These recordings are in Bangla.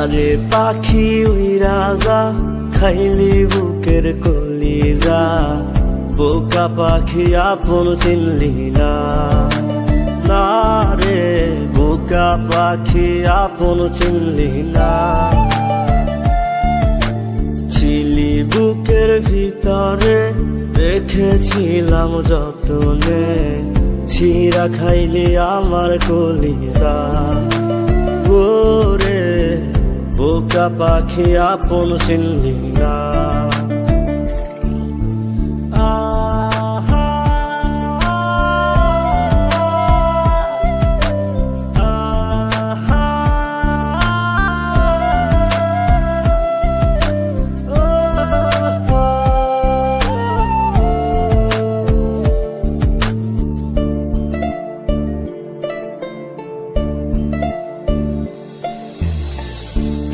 যারে পাখি ওই রাজা, খাইলি বুকের কলি যা বোকা পাখি আপন চিনলি না। না রে, বোকা পাখি আপন চিনলি না। ছিলি বুকের ভিতরে, রেখেছিলাম যতনে। ছিঁড়া খাইলি আমার কলিজা। ওরে বোকা পাখি আপন চিনলি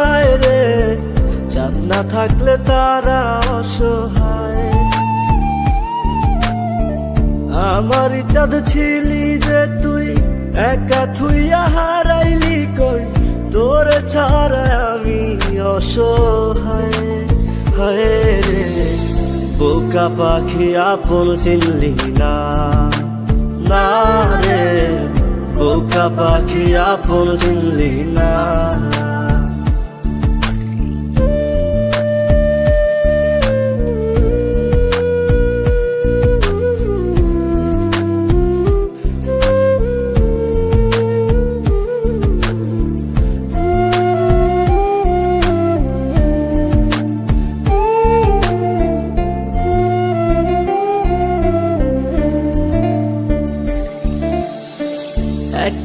চাঁদ না থাকলে তারা অসহায়। আমার চাঁদ ছিলি যে তুই, একা থুইয়া হারাইলি কই? তোর ছাড়া আমি অসহায়। হায় রে, বোকা পাখি আপন চিনলি না। না রে, বোকা পাখি আপন চিনলি না।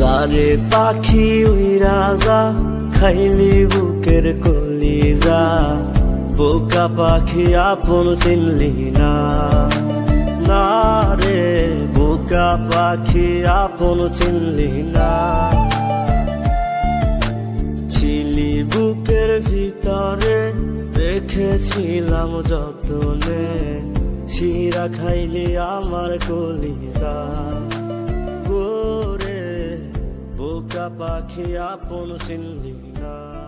যারে পাখি ওই রাজা, খাইলি বুকের কলিজা। বোকা পাখি আপন চিনলি না। না রে, বোকা পাখি আপন চিনলি না। ছিলি বুকের ভিতরে, রেখেছিলাম যতনে। ছিঁড়া খাইলি আমার কলিজা। পাখি আপন সিন্দিনা